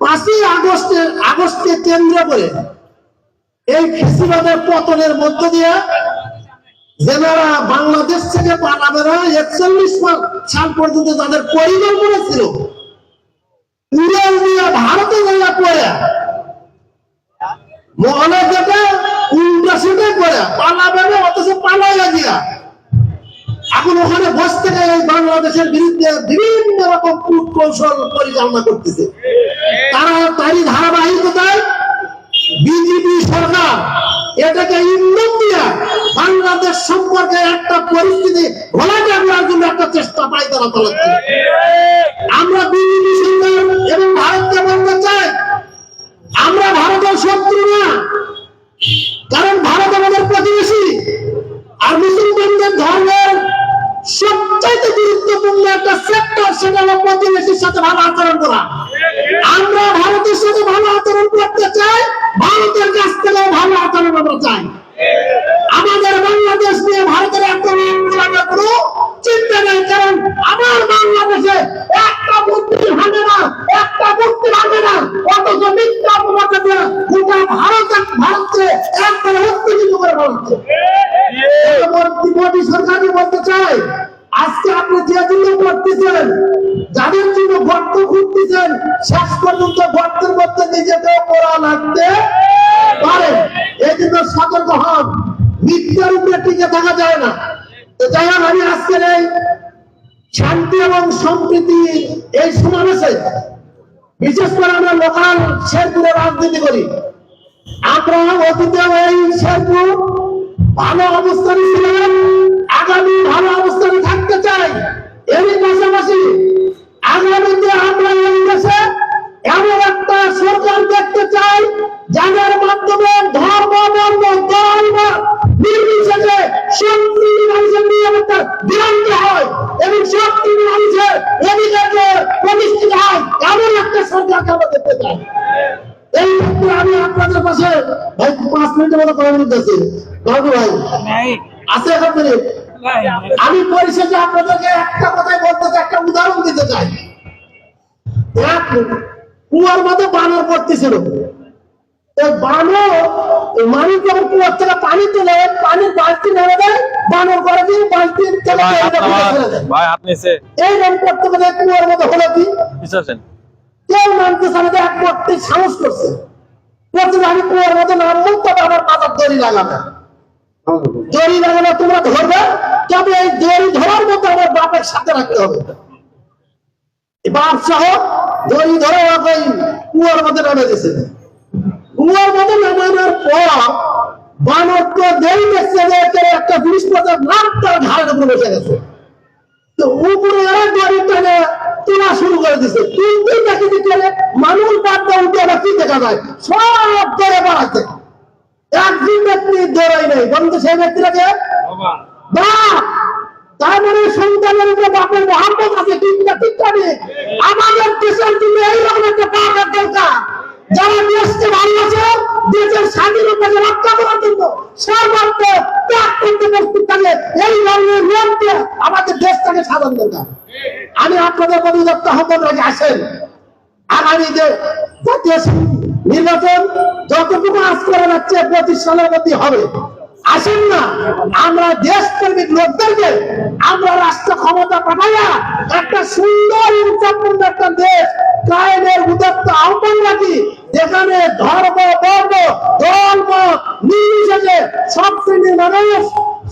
পাঁচই আগস্টের, আগস্টকে কেন্দ্র করে এই ফেসিবাদের পতনের মধ্য দিয়ে যেনারা বাংলাদেশ থেকে পাঠাবে না একচল্লিশ সাল পর্যন্ত তাদের পরিকল্পনা ছিল। উড়াল নিয়ে ভারতে যাইয়া করে অথচ পালাইয়া গিয়া। এখন এই বাংলাদেশের বিরুদ্ধে বিভিন্ন রকম কূট কৌশল পরিচালনা করতেছে। তারা তারই ধারাবাহিকতায় বিজেপি সরকার, এটাকে ইন্ধন দিয়া বাংলাদেশ সম্পর্কে একটা পরিস্থিতি ঘোলাটে করার জন্য একটা চেষ্টা পাই তারা চালাচ্ছে আমরা বিজেপি সেটা হলো প্রতিবেশীর সাথে ভালো আচরণ করা। আমরা ভারতের সাথে ভালো আচরণ করতে চাই ভারতের কাছ থেকেও ভালো আচরণ আমরা চাই। আমাদের বাংলাদেশ নিয়ে ভারতের আক্রমণ করার কোনো চিন্তা নেই কারণ আমার বাংলাদেশে একটা মূর্তি ভাঙে না একটা মূর্তি ভাঙে না অথচ মিথ্যা অপবাদ দিয়ে গোটা ভারত ভারতকে একবারে উত্তেজিত করে বলছে মোদী সরকারকে বলতে চাই আজকে আপনি যে জন্য করতেছেন যাদের জন্য গর্ত খুঁজতেছেন, শেষ পর্যন্ত গর্তের মধ্যে নিজেকে পড়া লাগতে পারে। এই জন্য সতর্ক হন। মিথ্যার উপরে টিকে থাকা যায় না। যাই হোক, আমি এই শান্তি এবং সম্প্রীতি এই সমাবেশে, বিশেষ করে আমরা লোকাল শেরপুরে রাজনীতি করি। আমরা অতীতে ওই শেরপুর ভালো অবস্থানে আগামী ভালো অবস্থানে থাকতে চাই এরই পাশাপাশি আগামীতে আমরা এই দেশে এমন একটা সরকার দেখতে চাই যাদের মাধ্যমে ধর্ম বর্ণ দল নির্বিশেষে সবচেয়ে মানুষের নিরাপত্তা বিরন্ত হয় এবং সবচেয়ে মানুষের অধিকারকে প্রতিষ্ঠিত হয় এমন একটা সরকারকে আমরা দেখতে চাই। এই ক্ষেত্রে আমি আপনাদের পাশে ভাই পাঁচ মিনিটের মতো কথা বলতেছি। ভাই আছে এখন মিনিট আমি পরিশেষে আপনাদেরকে একটা কথাই বলতে চাই একটা উদাহরণ দিতে চাই। কুয়ার মধ্যে বানর পড়তেছিল। এই বানর মানুষ যখন কুয়ার থেকে পানি তুলে পানির বালতি নেমে দেয় বানর করে দিয়ে বালতি থেকে ভাই এইটা আপনার ফেলে ছেড়ে দেয়। ভাই আপনি এসে এই রকম করতে করতে কুয়ার মধ্যে হলো কি? কেউ নামতে চাবে এক ব্যক্তি সাহস করছে। বলছে আমি কুয়ার মধ্যে নামবো তবে আমার মাথার দড়ি লাগাবে। দড়ি লাগালে তোমরা ধরবে তবে এই দড়ি ধরার মতো আমার বাপের সাথে রাখতে হবে। সহ দড়ি ধরে কুয়ার মধ্যে নামে দিয়েছে কুয়ার মধ্যে নামানোর পর দেরি দেখছে যে একটা নাম তার ঘাড়ের উপরে বসে গেছে। তো উপরে দড়ি টেনে তোলা শুরু করে দিছে দেখি যে করে? মানুষ বাদ দিয়ে উঠে আবার কি দেখা যায়? সব দৌড়ে বাড়াতে একদিন ব্যক্তি দৌড়াই নেই। বরঞ্চ সেই ব্যক্তিটাকে বাপ তার মানে সন্তানের উপরে বাপের মহাম্মত আছে ঠিকটা ঠিকটা নেই আমাদের দেশের জন্য এইরকম একটা বাপের দরকার। যারা দেশকে ভালোবাসে, দেশের স্বাধীনতাকে রক্ষা করার জন্য সর্বাত্ম ত্যাগ করতে প্রস্তুত থাকে, এই ধরনের লোককে আমাদের দেশটাকে সাধন দরকার আমি আপনাদের প্রতি আহ্বান রাখি আসেন। আগামী যে জাতীয় নির্বাচন, যতটুকু আজ করা যাচ্ছে, পঁচিশ সালের হবে। আসেন না। আমরা দেশ প্রেমিক লোকদেরকে আমরা রাষ্ট্র ক্ষমতা পাঠাইয়া একটা সুন্দর উচ্চাপূর্ণ একটা দেশ কায়েমের উদত্ত আহ্বান রাখি, যেখানে ধর্ম, বর্ণ, ধর্ম, নির্বিশেষে সব শ্রেণির মানুষ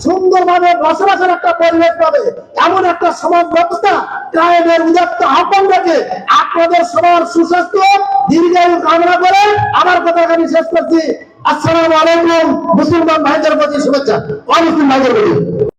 সুন্দরভাবে বসবাসের একটা পরিবেশ পাবে। এমন একটা সমাজ ব্যবস্থা কায়েমের উদাত্ত আহ্বান রেখে আপনাদের সবার সুস্বাস্থ্য, দীর্ঘায়ু কামনা করে আমার কথা আমি শেষ করছি। আসসালামু আলাইকুম মুসলমান ভাইদের প্রতি শুভেচ্ছা। অমুসলিম ভাইদের প্রতি